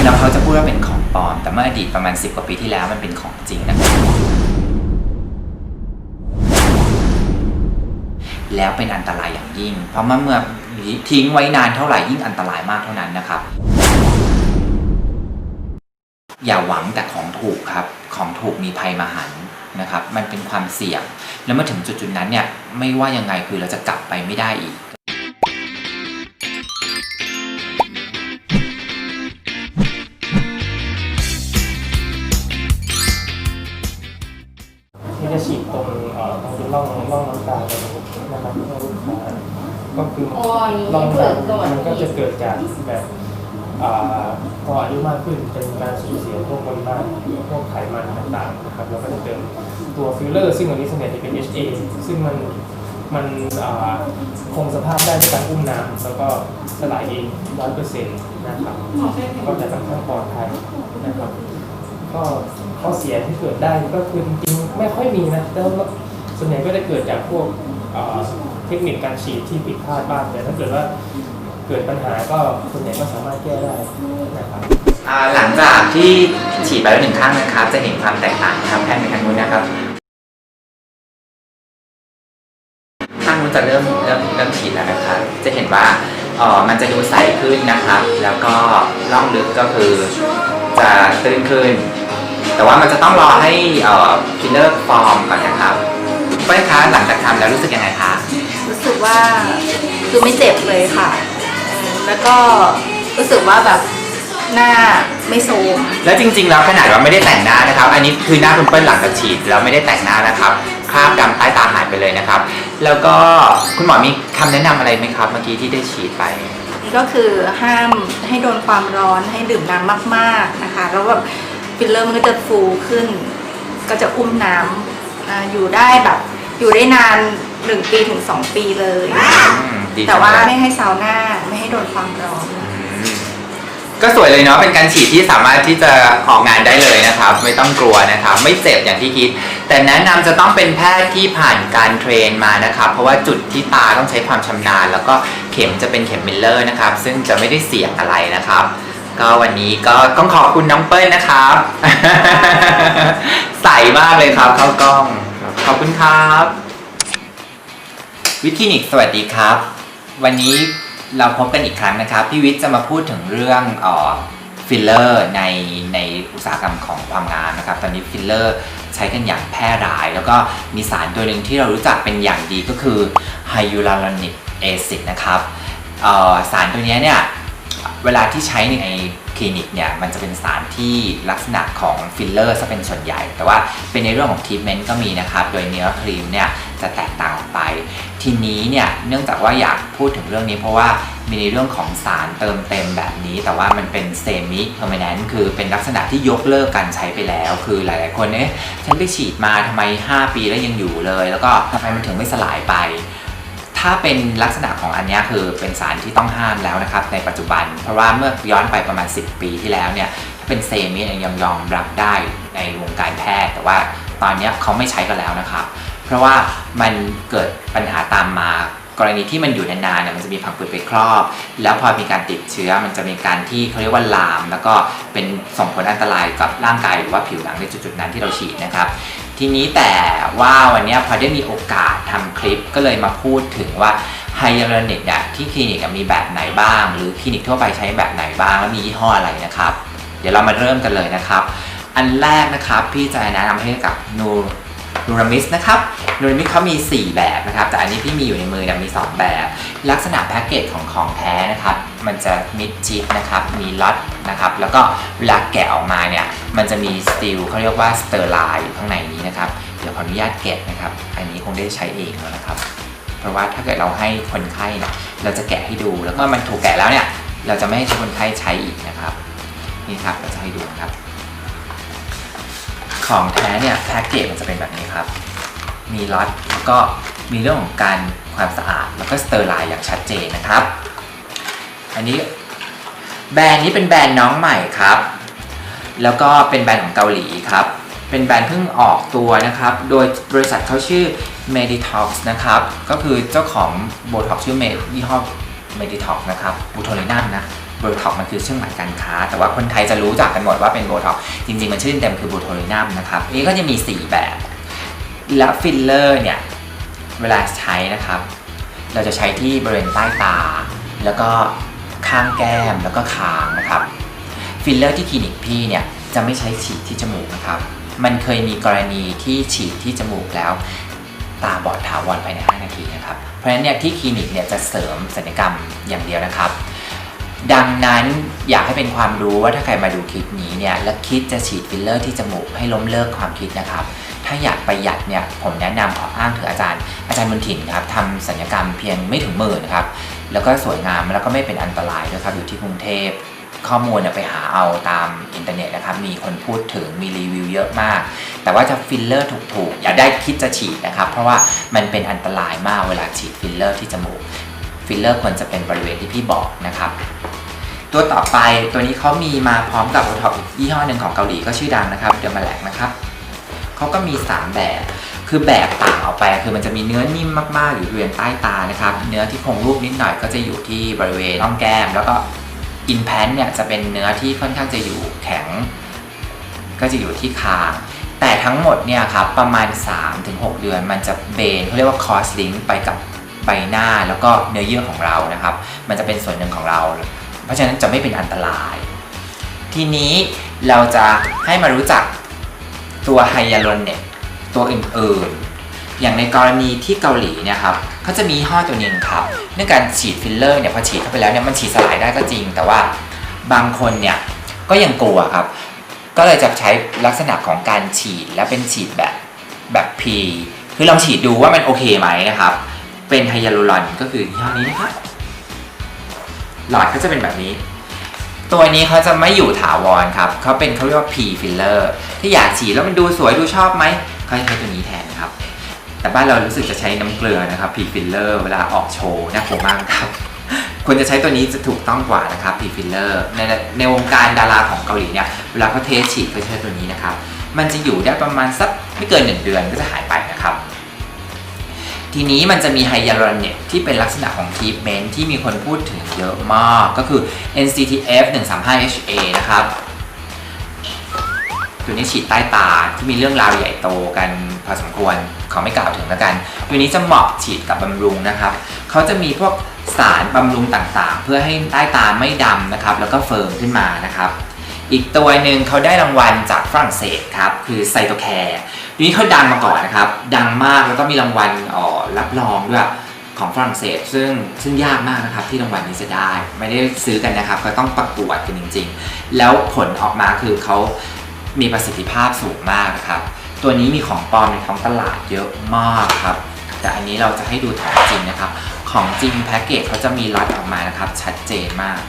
งๆแล้วเขาจะพูดว่าเป็นของปลอม แต่เมื่ออดีตประมาณ 10 กว่าปีที่แล้วมันเป็นของจริงนะครับ แล้วเป็นอันตรายอย่างยิ่ง เพราะเมื่อเมื่อทิ้งไว้นานเท่าไหร่ยิ่งอันตรายมากเท่านั้นนะครับ อย่าหวังแต่ของถูกครับ ของถูกมีภัยมาหันนะครับ มันเป็นความเสี่ยง แล้วเมื่อถึงจุดๆนั้นเนี่ย ไม่ว่ายังไงคือเราจะกลับไปไม่ได้อีก ก็คือโอ้ยร่งเปิน้ดก่อนำมันก็จะเกิดจากแบบพออายุมากขึ้นจะมีการสูญเสียพวกบริมาณพวกไขมันต่างๆนะครับแล้วก็จะเติมตัวฟิลเลอร์ซึ่งอันนี้ส่วนใหญ่จะเป็น HA ซึ่งมันมันคงสภาพได้ด้วยการอุ้มน้ำแล้วก็สลายเองร้อยเปอร์เซ็นต์นะครับก็จะค่อนข้างปลอดภัยนะครับก็ข้อเสียที่เกิดได้ก็คือจริงๆไม่ค่อยมีนะแต่ว่าส่วนใหญ่ก็จะเกิดจากพวก เทคนิคการฉีดที่ผิดพลาดบ้างแต่ถ้าเกิดว่าเกิดปัญหาก็ส่วนใหญ่ก็สามารถแก้ได้นะครับอ่าหลังจากที่ฉีดไปแล้วหนึ่งครั้งนะครับ จะเห็นความแตกต่างนะครับแพทย์ในทางนู้นนะครับข้างนู้นจะเริ่มเริ่มเริ่มฉีดแล้วนะครับจะเห็นว่าเออมันจะดูใสขึ้นนะครับ แล้วก็ร่องลึกก็คือจะตื้นขึ้น แต่ว่ามันจะต้องรอให้เออฟิลเลอร์ฟอร์มก่อนนะครับเป้ยคะหลังจากทำแล้วรู้สึกยังไงคะ รู้สึกว่าคือไม่เจ็บเลยค่ะเออแล้วก็รู้สึกว่าแบบหน้าไม่โทรมแล้วจริงๆแล้วขนาดว่าไม่ได้แต่งหน้านะครับ อันนี้คือหน้าคุณเปิ้ลหลังจากฉีดแล้วไม่ได้แต่งหน้านะครับคราบดำใต้ตาหายไปเลยนะครับ แล้วก็คุณหมอมีคำแนะนำอะไรไหมครับ เมื่อกี้ที่ได้ฉีดไปนี่ก็คือห้ามให้โดนความร้อนให้ดื่มน้ำมากๆนะคะ แล้วแบบฟิลเลอร์มันก็จะฟูขึ้น ก็จะอุ้มน้ำอ่าอยู่ได้แบบ อยู่ได้นานหนึ่งปีถึงสองปีเลย อืมดีแต่ว่าจังเลยไม่ให้ซาวน่าไม่ให้โดนความร้อน อืมก็สวยเลยเนาะเป็นการฉีดที่สามารถที่จะออกงานได้เลยนะครับ ไม่ต้องกลัวนะครับ ไม่เจ็บอย่างที่คิด แต่แนะนำจะต้องเป็นแพทย์ที่ผ่านการเทรนมานะครับ เพราะว่าจุดที่ตาต้องใช้ความชำนาญ แล้วก็เข็มจะเป็นเข็มมิลเลอร์นะครับ ซึ่งจะไม่ได้เสี่ยงอะไรนะครับ ก็วันนี้ก็ต้องขอบคุณน้องเปิ้ลนะครับ ใสมากเลยครับเข้ากล้อง ขอบคุณครับ วิทคลินิกสวัสดีครับ วันนี้เราพบกันอีกครั้งนะครับ พี่วิทย์จะมาพูดถึงเรื่องออฟิลเลอร์ในในอุตสาหกรรมของความงามนะครับ ตอนนี้ฟิลเลอร์ใช้กันอย่างแพร่หลาย แล้วก็มีสารตัวหนึ่งที่เรารู้จักเป็นอย่างดีก็คือไฮยูราลอนิกแอซิดนะครับสารตัวนี้เนี่ยเวลาที่ใช้ใน ลินิกเนี่ยมันจะเป็นสารที่ลักษณะของฟิลเลอร์ซะเป็นส่วนใหญ่ แต่ว่าเป็นในเรื่องของทรีทเมนต์ก็มีนะครับ โดยเนื้อครีมเนี่ยจะแตกต่างออกไป ทีนี้เนี่ยเนื่องจากว่าอยากพูดถึงเรื่องนี้เพราะว่ามีในเรื่องของสารเติมเต็มแบบนี้ แต่ว่ามันเป็นเซมิเพอร์ม n น n t คือเป็นลักษณะที่ยกเลิกการใช้ไปแล้ว คือหลายๆคนเอ๊ะฉันไปฉีดมาทำไม 5 ปีแล้วยังอยู่เลย แล้วก็ทำไมมันถึงไม่สลายไป ถ้าเป็นลักษณะของอันนี้คือเป็นสารที่ต้องห้ามแล้วนะครับในปัจจุบัน เพราะว่าเมื่อย้อนไปประมาณ 10 ปีที่แล้วเนี่ยถ้าเป็นเซมิยังยอมรับได้ในวงการแพทย์ แต่ว่าตอนนี้เขาไม่ใช้กันแล้วนะครับ เพราะว่ามันเกิดปัญหาตามมากรณีที่มันอยู่นานๆเนี่ยมันจะมีผังผืดไปครอบ แล้วพอมีการติดเชื้อมันจะมีการที่เขาเรียกว่าลาม แล้วก็เป็นส่งผลอันตรายกับร่างกายหรือว่าผิวหนังในจุดๆนั้นที่เราฉีดนะครับ ทีนี้แต่ว่าวันนี้พอได้มีโอกาสทำคลิปก็เลยมาพูดถึงว่าไฮยาลูรอนิกเนี่ยที่คลินิกมีแบบไหนบ้าง หรือคลินิกทั่วไปใช้แบบไหนบ้างแล้วมียี่ห้ออะไรนะครับ เดี๋ยวเรามาเริ่มกันเลยนะครับ อันแรกนะครับพี่จะแนะนำให้กับนูนูรามิสนะครับนูรามิสเขามี 4 แบบนะครับ แต่อันนี้พี่มีอยู่ในมือเนี่ยมี 2 แบบ ลักษณะแพ็กเกจของของแท้นะครับ มันจะมิดชิดนะครับมีล็อตนะครับแล้วก็เวลาแกะออกมาเนี่ยมันจะมีสตีลเขาเรียกว่าสเตอร์ไลน์อยู่ข้างในนี้นะครับเดี๋ยวขออนุญาตแกะนะครับอันนี้คงได้ใช้เองแล้วนะครับ เพราะว่าถ้าเกิดเราให้คนไข้เนี่ยเราจะแกะให้ดู แล้วก็มันถูกแกะแล้วเนี่ยเราจะไม่ให้คนไข้ใช้อีกนะครับนี่ครับเราจะให้ดูนะครับ ของแท้เนี่ยแพ็กเกจมันจะเป็นแบบนี้ครับ มีล็อตแล้วก็มีเรื่องของการความสะอาด แล้วก็สเตอร์ไลน์อย่างชัดเจนนะครับ อันนี้แบรนด์นี้เป็นแบรนด์น้องใหม่ครับ แล้วก็เป็นแบรนด์ของเกาหลีครับ เป็นแบรนด์เพิ่งออกตัวนะครับ โดยบริษัทเขาชื่อ Meditox นะครับ ก็คือเจ้าของโบท็อกชื่อเมยี่ห้อ Meditox นะครับบูโทลินัมนะโบท็อกมันคือเครื่องหมายการค้า แต่ว่าคนไทยจะรู้จักกันหมดว่าเป็นโบท็อกจริงๆ มันชื่อเต็มคือโบโทลินัมนะครับนนี้ก็จะมี 4 แบบ และฟิลเลอร์เนี่ย เวลาใช้นะครับ เราจะใช้ที่บริเวณใต้ตา แล้วก็ ข้างแก้มแล้วก็คางนะครับฟิลเลอร์ที่คลินิกพี่เนี่ยจะไม่ใช้ฉีดที่จมูกนะครับ มันเคยมีกรณีที่ฉีดที่จมูกแล้ว ตาบอดถาวรภายใน 5 นาทีนะครับ เพราะฉะนั้นเนี่ยที่คลินิกเนี่ยจะเสริมศัลยกรรมอย่างเดียวนะครับ ดังนั้นอยากให้เป็นความรู้ว่าถ้าใครมาดูคลิปนี้เนี่ยแล้วคิดจะฉีดฟิลเลอร์ที่จมูกให้ล้มเลิกความคิดนะครับ ถ้าอยากประหยัดเนี่ยผมแนะนำขออ้างถึงอาจารย์ อาจารย์บุญถิ่นครับทำศัลยกรรมเพียงไม่ถึงหมื่นนะครับ แล้วก็สวยงามแล้วก็ไม่เป็นอันตรายด้วยครับอยู่ที่กรุงเทพข้อมูลไปหาเอาตามอินเทอร์เน็ตนะครับ มีคนพูดถึงมีรีวิวเยอะมาก แต่ว่าจะฟิลเลอร์ถูกๆ อย่าได้คิดจะฉีดนะครับ เพราะว่ามันเป็นอันตรายมากเวลาฉีดฟิลเลอร์ที่จมูก ฟิลเลอร์ควรจะเป็นบริเวณที่พี่บอกนะครับตัวต่อไปตัวนี้เขามีมาพร้อมกับโบท็อกซ์อีกยี่ห้อหนึ่งของเกาหลีก็ชื่อดังนะครับเดอร์มาแลกนะครับเขาก็มี 3 แบบ คือแบบต่างออกไป คือมันจะมีเนื้อนิ่มมากๆ อยู่บริเวณใต้ตานะครับ เนื้อที่คงรูปนิดหน่อยก็จะอยู่ที่บริเวณร่องแก้ม แล้วก็อินแพนเนี่ยจะเป็นเนื้อที่ค่อนข้างจะอยู่แข็ง ก็จะอยู่ที่คางแต่ทั้งหมดเนี่ยครับประมาณ 3-6 เดือนมันจะเบนเขาเรียกว่าคอสลิงไปกับใบหน้าแล้วก็เนื้อเยื่อของเรานะครับ มันจะเป็นส่วนหนึ่งของเรา เพราะฉะนั้นจะไม่เป็นอันตราย ทีนี้เราจะให้มารู้จักตัวไฮยาลูรอนเนต ตัวอื่นๆ อย่างในกรณีที่เกาหลีเนี่ยครับเขาจะมียี่ห้อตัวนึงครับเรื่องการฉีดฟิลเลอร์เนี่ยพอฉีดเข้าไปแล้วเนี่ยมันฉีดสลายได้ก็จริง แต่ว่าบางคนเนี่ยก็ยังกลัวครับ ก็เลยจะใช้ลักษณะของการฉีดและเป็นฉีดแบบแบบพีคือลองฉีดดูว่ามันโอเคไหมนะครับ เป็นไฮยาลูรอนก็คือยี่ห้อนี้นะครับหลอดก็จะเป็นแบบนี้ ตัวนี้เขาจะไม่อยู่ถาวรครับเขาเป็นเขาเรียกว่า P filler ที่อยากฉีดแล้วมันดูสวยดูชอบไหม เขาจะใช้ตัวนี้แทนครับ แต่บ้านเรารู้สึกจะใช้น้ำเกลือนะครับ P filler เวลาออกโชว์น่ากลัวมากครับควรจะใช้ตัวนี้จะถูกต้องกว่านะครับ P filler ในในวงการดาราของเกาหลีเนี่ยเวลาเขาเทสฉีดเขาใช้ตัวนี้นะครับ มันจะอยู่ได้ประมาณสักไม่เกิน 1 เดือนก็จะหายไปนะครับ ทีนี้มันจะมีไฮยาลูรอนเนตที่เป็นลักษณะของทรีทเมนต์ที่มีคนพูดถึงเยอะมาก ก็คือ NCTF 135 HA นะครับ ตัวนี้ฉีดใต้ตาที่มีเรื่องราวใหญ่โตกันพอสมควรขอไม่กล่าวถึงแล้วกัน ตัวนี้จะเหมาะฉีดกับบำรุงนะครับเขาจะมีพวกสารบำรุงต่างๆ เพื่อให้ใต้ตาไม่ดำนะครับ แล้วก็เฟิร์มขึ้นมานะครับอีกตัวหนึ่งเขาได้รางวัลจากฝรั่งเศสครับคือไซโตแคร์ตัวนี้เขาดังมาก่อนนะครับ ดังมากแล้วก็มีรางวัลออรับรองด้วยของฝรั่งเศส ซึ่งซึ่งยากมากนะครับที่รางวัลนี้จะได้ ไม่ได้ซื้อกันนะครับ ก็ต้องประกวดกันจริง ๆ แล้วผลออกมาคือเขา มีประสิทธิภาพสูงมากนะครับ ตัวนี้มีของปลอมในท้องตลาดเยอะมากครับ แต่อันนี้เราจะให้ดูของจริงนะครับ ของจริงแพ็กเกจเขาจะมีล็อตออกมานะครับ ชัดเจนมาก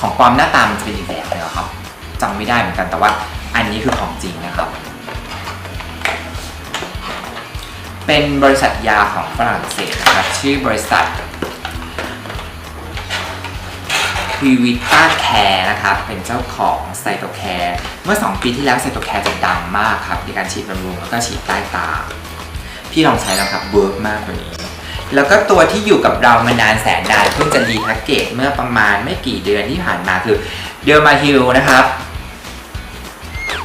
ของปลอมหน้าตามันจะเป็นอีกแบบเลยครับจำไม่ได้เหมือนกันแต่ว่าอันนี้คือของจริงนะครับ เป็นบริษัทยาของฝรั่งเศสนะครับ ชื่อบริษัท p r i v i t a Care นะครับ เป็นเจ้าของไซโตแคร์เมื่อ 2 ปีที่แล้วไซโตแคร์จะดังมากครับ ในการฉีดบำรุงแล้วก็ฉีดใต้ตา พี่ลองใช้แล้วครับเวิร์กมากตัวนี้ แล้วก็ตัวที่อยู่กับเรามานานแสนนานเพิ่งจะรีแพ็กเกจเมื่อประมาณไม่กี่เดือนที่ผ่านมาคือเด r มาฮิลนะครับ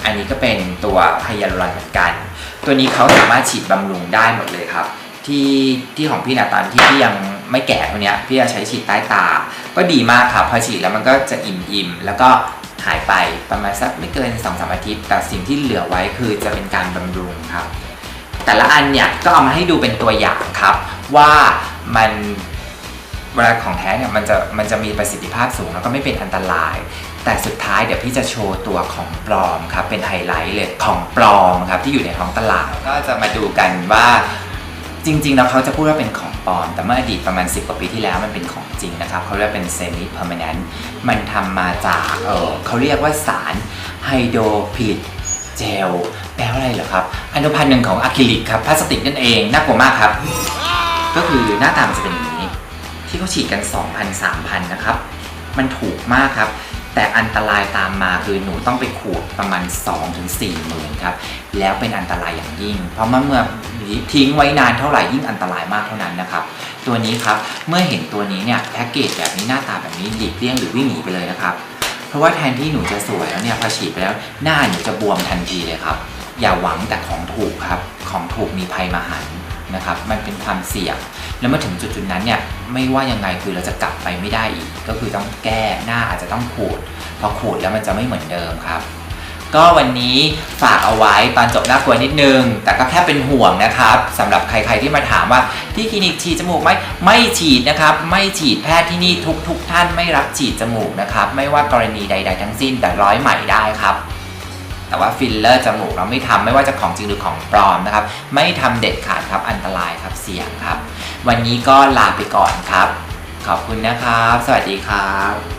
อันนี้ก็เป็นตัวไฮยาลูรอนเหมือนกัน ตัวนี้เขาสามารถฉีดบำรุงได้หมดเลยครับ ที่ที่ของพี่นาตอนที่พี่ยัง ไม่แก่ตัวเนี้ยพี่จะใช้ฉีดใต้ตา ก็ดีมากครับพอฉีดแล้วมันก็จะอิ่มอิ่มๆแล้วก็หายไปประมาณสักไม่เกิน2อสอาทิตย์ แต่สิ่งที่เหลือไว้คือจะเป็นการบำรุงครับ แต่ละอันเนี่ยก็เอามาให้ดูเป็นตัวอย่างครับ ว่ามันเวลาของแท้เนี่ยมันจะมันจะมีประสิทธิภาพสูงแล้วก็ไม่เป็นอันตราย แต่สุดท้ายเดี๋ยวพี่จะโชว์ตัวของปลอมครับ เป็นไฮไลท์เลยของปลอมครับที่อยู่ในท้องตลาดก็จะมาดูกันว่าจริงๆแล้วเขาจะพูดว่าเป็นของ ปลอม แต่เมื่ออดีตประมาณ 10 กว่าปีที่แล้วมันเป็นของจริงนะครับเขาเรียกเป็นเซมิเพอร์มานนต์มันทำมาจากเออเขาเรียกว่าสารไฮโดรพิดเจลแปลว่าอะไรเหรอครับอนุพันธ์หนึ่งของอะคริลิกครับพลาสติกนั่นเองน่ากลัวมากครับ ก็คือหน้าตามันจะเป็นอย่างนี้ ที่เขาฉีดกัน 2,000 3,000 นะครับ มันถูกมากครับ แต่อันตรายตามมาคือหนูต้องไปขูดประมาณ 2-4ถึงหมื่นครับ แล้วเป็นอันตรายอย่างยิ่ง เพราะเมื่อเมื่อทิ้งไว้นานเท่าไหร่ยิ่งอันตรายมากเท่านั้นนะครับ ตัวนี้ครับเมื่อเห็นตัวนี้เนี่ยแพ็กเกจแบบนี้หน้าตาแบบนี้หลีกเลี่ยงหรือวิ่งหนีไปเลยนะครับเพราะว่าแทนที่หนูจะสวยแล้วเนี่ยพอฉีดไปแล้วหน้าหนูจะบวมทันทีเลยครับ อย่าหวังแต่ของถูกครับของถูกมีภัยมาหัน นะครับ มันเป็นความเสี่ยง แล้วมาถึงจุดจุดๆนั้นเนี่ยไม่ว่ายังไงคือเราจะกลับไปไม่ได้อีก ก็คือต้องแก้หน้าอาจจะต้องขูดพอขูดแล้วมันจะไม่เหมือนเดิมครับ ก็วันนี้ฝากเอาไว้ตอนจบน่ากลัวนิดนึง แต่ก็แค่เป็นห่วงนะครับสำหรับใคร ๆที่มาถามว่าที่คลินิกฉีดจมูกไหมไม่ฉีดนะครับ ไม่ฉีดแพทย์ที่นี่ทุกทุกๆท่านไม่รับฉีดจมูกนะครับ ไม่ว่ากรณีใด ๆ ทั้งสิ้นแต่ร้อยใหม่ได้ครับ แต่ว่าฟิลเลอร์จมูกเราไม่ทำไม่ว่าจะของจริงหรือของปลอมนะครับ ไม่ทำเด็ดขาดครับอันตรายครับเสี่ยงครับ วันนี้ก็ลาไปก่อนครับ ขอบคุณนะครับ สวัสดีครับ